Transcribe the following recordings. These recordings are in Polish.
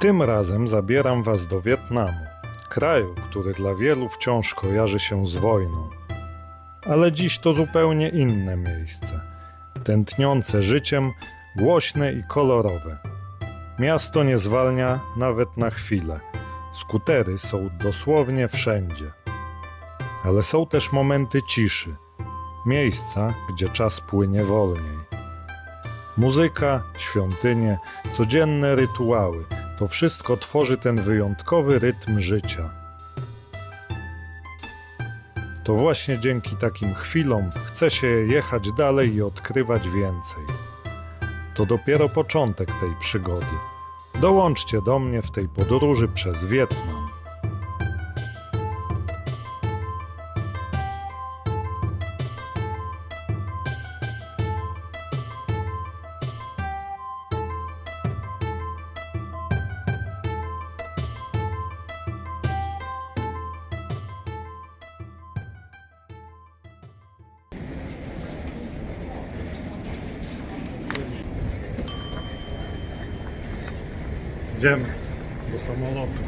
Tym razem zabieram Was do Wietnamu, kraju, który dla wielu wciąż kojarzy się z wojną. Ale dziś to zupełnie inne miejsce, tętniące życiem, głośne i kolorowe. Miasto nie zwalnia nawet na chwilę. Skutery są dosłownie wszędzie. Ale są też momenty ciszy, miejsca, gdzie czas płynie wolniej. Muzyka, świątynie, codzienne rytuały to wszystko tworzy ten wyjątkowy rytm życia. To właśnie dzięki takim chwilom chce się jechać dalej i odkrywać więcej. To dopiero początek tej przygody. Dołączcie do mnie w tej podróży przez Wietnam. Idziemy do samolotu.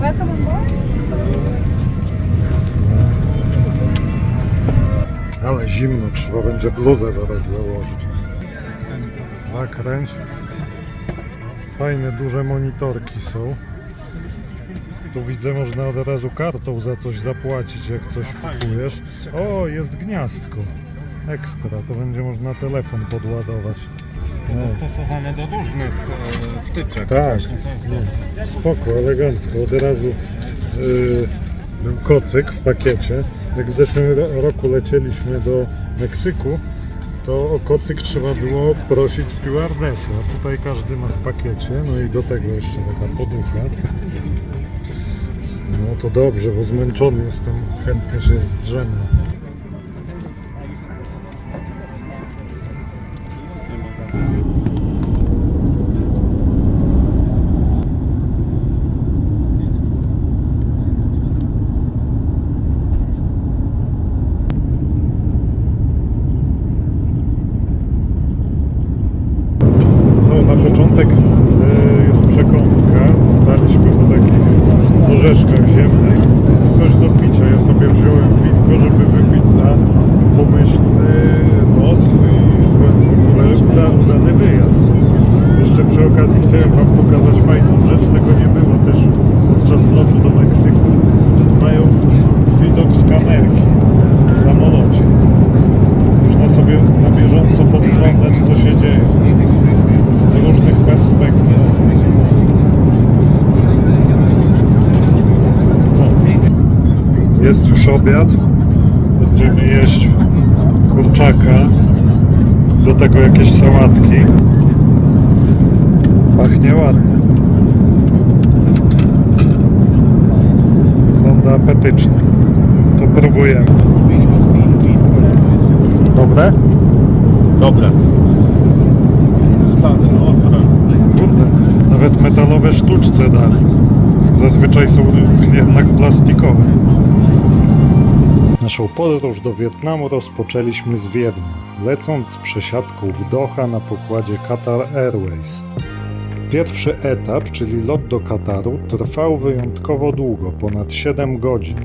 Welcome on board. Ale zimno, trzeba będzie bluzę zaraz założyć. Nakręć. Fajne, duże monitorki są. Tu widzę, można od razu kartą za coś zapłacić, jak coś kupujesz. O, jest gniazdko. Ekstra, to będzie można telefon podładować. No, dostosowane do różnych e, wtyczek. Tak. Właśnie to jest dobre. spoko, elegancko. Od razu yy, był kocyk w pakiecie. Jak w zeszłym ro- roku lecieliśmy do Meksyku, to o kocyk trzeba było prosić stewardessę. A tutaj każdy ma w pakiecie. No i do tego jeszcze taka poducha. No to dobrze, bo zmęczony jestem. Chętnie się zdrzemnę. Jest już obiad. Będziemy jeść kurczaka. Do tego jakieś sałatki. Pachnie ładnie. Wygląda apetycznie. To próbujemy. Dobre? Dobre. Nawet metalowe sztuczce dali. Zazwyczaj są jednak plastikowe. Naszą podróż do Wietnamu rozpoczęliśmy z Wiednia, lecąc z przesiadką w Doha na pokładzie Qatar Airways. Pierwszy etap, czyli lot do Kataru, trwał wyjątkowo długo, ponad 7 godzin.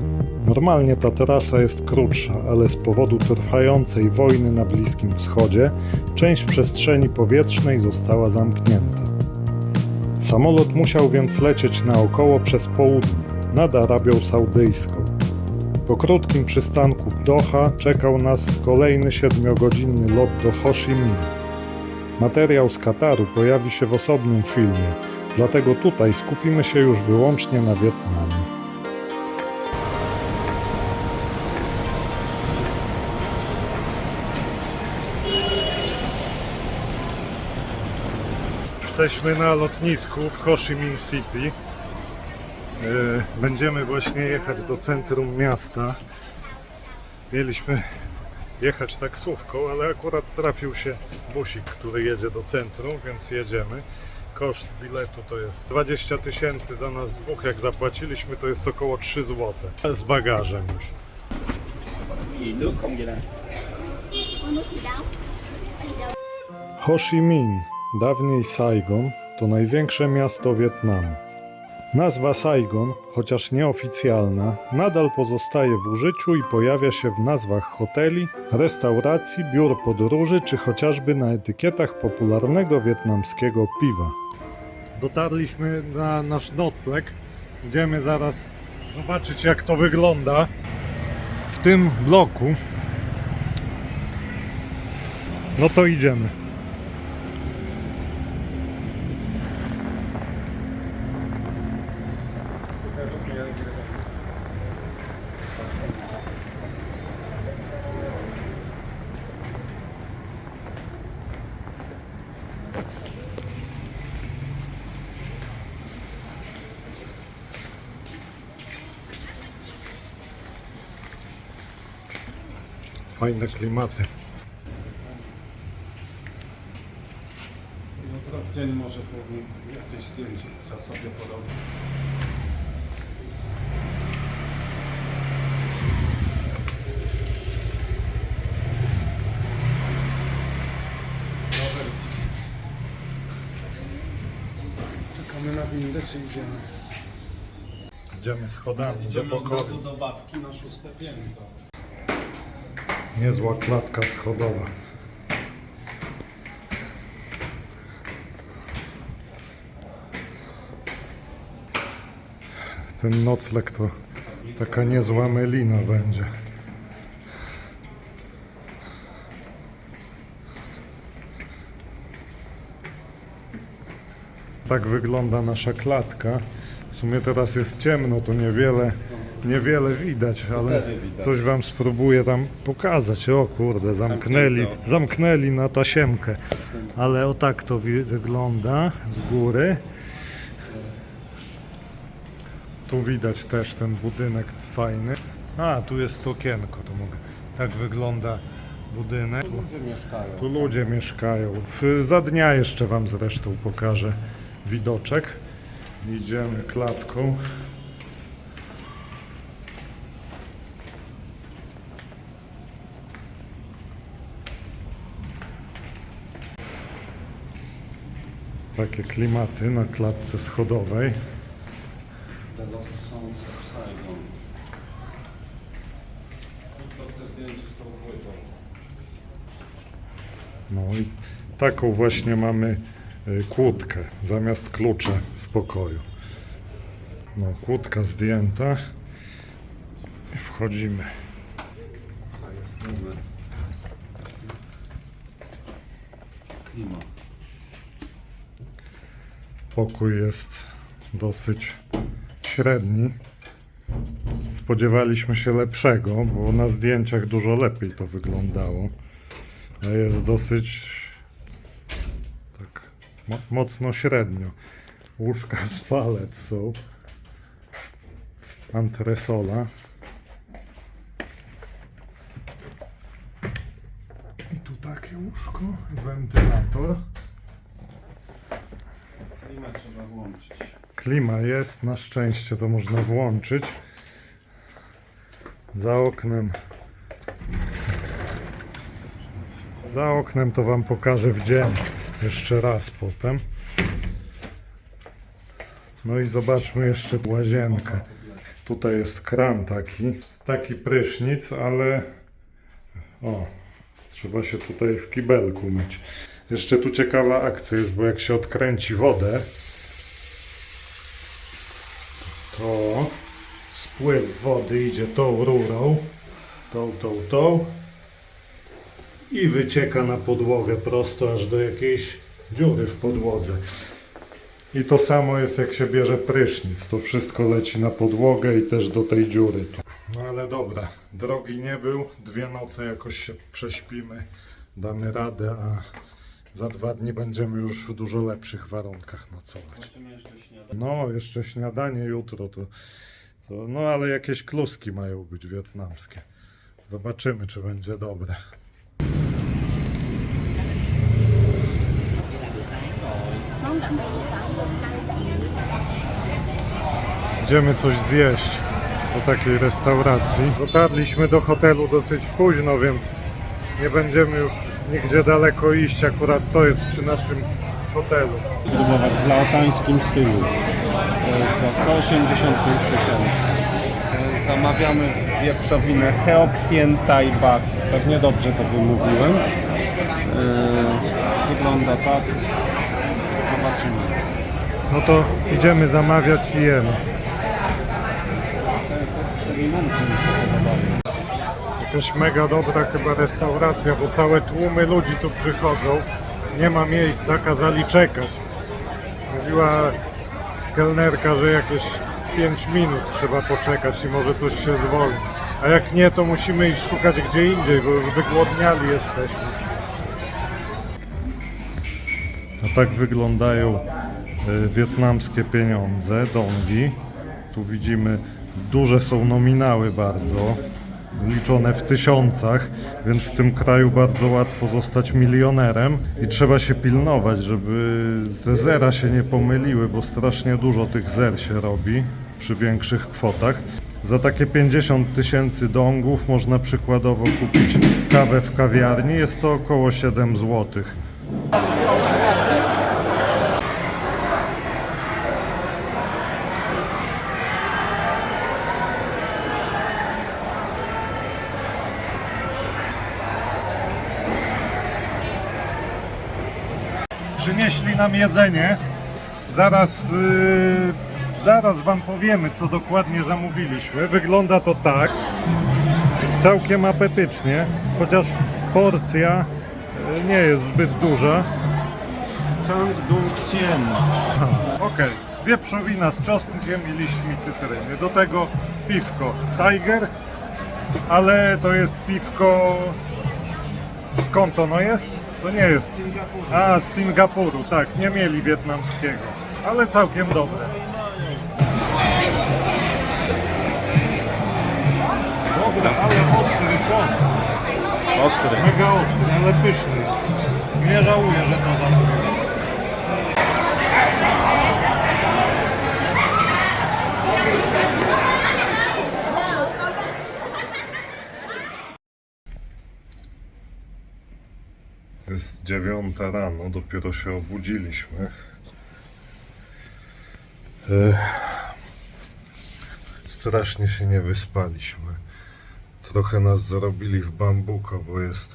Normalnie ta trasa jest krótsza, ale z powodu trwającej wojny na Bliskim Wschodzie część przestrzeni powietrznej została zamknięta. Samolot musiał więc lecieć naokoło przez południe, nad Arabią Saudyjską. Po krótkim przystanku w Doha czekał nas kolejny siedmiogodzinny lot do Ho Chi Minh. Materiał z Kataru pojawi się w osobnym filmie, dlatego tutaj skupimy się już wyłącznie na Wietnamie. Jesteśmy na lotnisku w Ho Chi Minh City. E, Będziemy właśnie jechać do centrum miasta. Mieliśmy jechać taksówką, ale akurat trafił się busik, który jedzie do centrum, więc jedziemy. Koszt biletu to jest 20 tysięcy za nas dwóch, jak zapłaciliśmy to jest około 3 zł. Z bagażem już. Ho Chi Minh Dawniej Saigon to największe miasto Wietnamu. Nazwa Saigon, chociaż nieoficjalna, nadal pozostaje w użyciu i pojawia się w nazwach hoteli, restauracji, biur podróży czy chociażby na etykietach popularnego wietnamskiego piwa. Dotarliśmy na nasz nocleg. Idziemy zaraz zobaczyć jak to wygląda w tym bloku. No to idziemy. Fajne klimaty. Jutro w dzień może powiem jakieś zdjęcie trzeba sobie porobić. Czekamy na windę, czy idziemy? Idziemy schodami Idziemy do od pokoju. razu do babki na szóste piętro. Niezła klatka schodowa. Ten nocleg to taka niezła melina będzie. Tak wygląda nasza klatka. W sumie teraz jest ciemno, to niewiele, niewiele widać, ale coś wam spróbuję tam pokazać. O kurde, zamknęli, zamknęli na tasiemkę. Ale o tak to wygląda z góry. Tu widać też ten budynek fajny. A, tu jest okienko, to mogę. Tak wygląda budynek. Ludzie mieszkają. Tu ludzie mieszkają. Za dnia jeszcze Wam zresztą pokażę widoczek. Idziemy klatką. Takie klimaty na klatce schodowej. No i taką właśnie mamy y, kłódkę zamiast klucza w pokoju. No, kłódka zdjęta. Wchodzimy. A jest numer. Klima. Pokój jest dosyć średni. Spodziewaliśmy się lepszego, bo na zdjęciach dużo lepiej to wyglądało. A jest dosyć tak mo- mocno średnio. Łóżka z palet są. Antresola. I tu takie łóżko, wentylator. Klimę trzeba włączyć. Klima jest, na szczęście to można włączyć. Za oknem. Za oknem to Wam pokażę w dzień. Jeszcze raz potem. No i zobaczmy jeszcze łazienkę. Tutaj jest kran taki. Taki prysznic, ale. O, trzeba się tutaj w kibelku myć. Jeszcze tu ciekawa akcja jest, bo jak się odkręci wodę, to spływ wody idzie tą rurą, tą, tą, tą i wycieka na podłogę prosto aż do jakiejś dziury w podłodze. I to samo jest jak się bierze prysznic, to wszystko leci na podłogę i też do tej dziury tu. No ale dobra, drogi nie był, dwie noce jakoś się prześpimy, damy radę, a za dwa dni będziemy już w dużo lepszych warunkach nocować. No, jeszcze śniadanie jutro to, to. No, ale jakieś kluski mają być wietnamskie. Zobaczymy, czy będzie dobre. Idziemy coś zjeść do takiej restauracji. Dotarliśmy do hotelu dosyć późno, więc nie będziemy już nigdzie daleko iść. Akurat to jest przy naszym hotelu. Próbować w laotańskim stylu e, za 185 tysięcy. E, Zamawiamy wieprzowinę Heoxien Thai Bak. Pewnie dobrze to wymówiłem. E, Wygląda tak. Zobaczymy. No to idziemy zamawiać i jemy. Jakaś mega dobra chyba restauracja, bo całe tłumy ludzi tu przychodzą. Nie ma miejsca, kazali czekać. Mówiła kelnerka, że jakieś 5 minut trzeba poczekać i może coś się zwolni. A jak nie, to musimy iść szukać gdzie indziej, bo już wygłodniali jesteśmy. A tak wyglądają y, wietnamskie pieniądze, dongi. Tu widzimy, duże są nominały bardzo, liczone w tysiącach, więc w tym kraju bardzo łatwo zostać milionerem i trzeba się pilnować, żeby te zera się nie pomyliły, bo strasznie dużo tych zer się robi przy większych kwotach. Za takie 50 tysięcy dongów można przykładowo kupić kawę w kawiarni, jest to około 7 złotych. Przynieśli nam jedzenie. Zaraz, yy, zaraz Wam powiemy, co dokładnie zamówiliśmy. Wygląda to tak. Całkiem apetycznie, chociaż porcja yy, nie jest zbyt duża. Chang Dung Chien. Aha, Okej, wieprzowina z czosnkiem i liśćmi cytryny. Do tego piwko Tiger, ale to jest piwko... Skąd ono jest? To nie jest... A, z Singapuru, tak, nie mieli wietnamskiego, ale całkiem dobre. Dobra, ale ostry sos. Ostry. Mega ostry, ale pyszny. Nie żałuję, że to zamówiłem. Jest dziewiąta rano, dopiero się obudziliśmy. Strasznie się nie wyspaliśmy. Trochę nas zarobili w bambuko, bo jest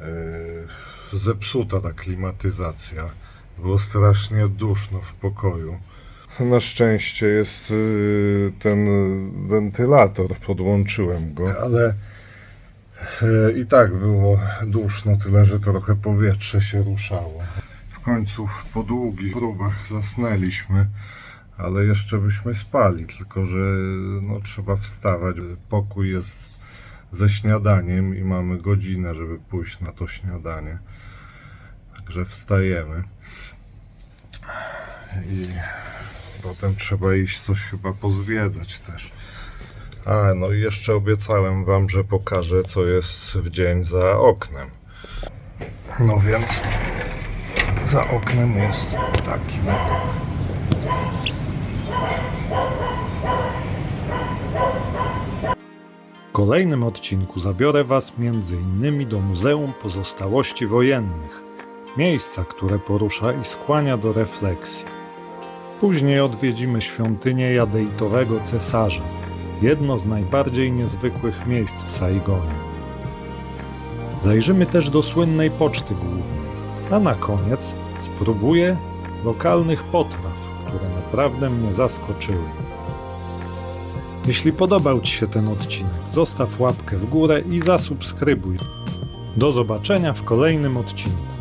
e, zepsuta ta klimatyzacja. Było strasznie duszno w pokoju. Na szczęście jest e, ten wentylator, podłączyłem go. Ale i tak było duszno, tyle że trochę powietrze się ruszało. W końcu po długich próbach zasnęliśmy, ale jeszcze byśmy spali, tylko że no, trzeba wstawać. Pokój jest ze śniadaniem i mamy godzinę, żeby pójść na to śniadanie. Także wstajemy. I potem trzeba iść coś chyba pozwiedzać też. A, no i jeszcze obiecałem wam, że pokażę, co jest w dzień za oknem. No więc za oknem jest taki widok. W kolejnym odcinku zabiorę Was m.in. do Muzeum Pozostałości Wojennych, miejsca, które porusza i skłania do refleksji. Później odwiedzimy świątynię jadejtowego cesarza, jedno z najbardziej niezwykłych miejsc w Saigonie. Zajrzymy też do słynnej poczty głównej, a na koniec spróbuję lokalnych potraw, które naprawdę mnie zaskoczyły. Jeśli podobał Ci się ten odcinek, zostaw łapkę w górę i zasubskrybuj. Do zobaczenia w kolejnym odcinku.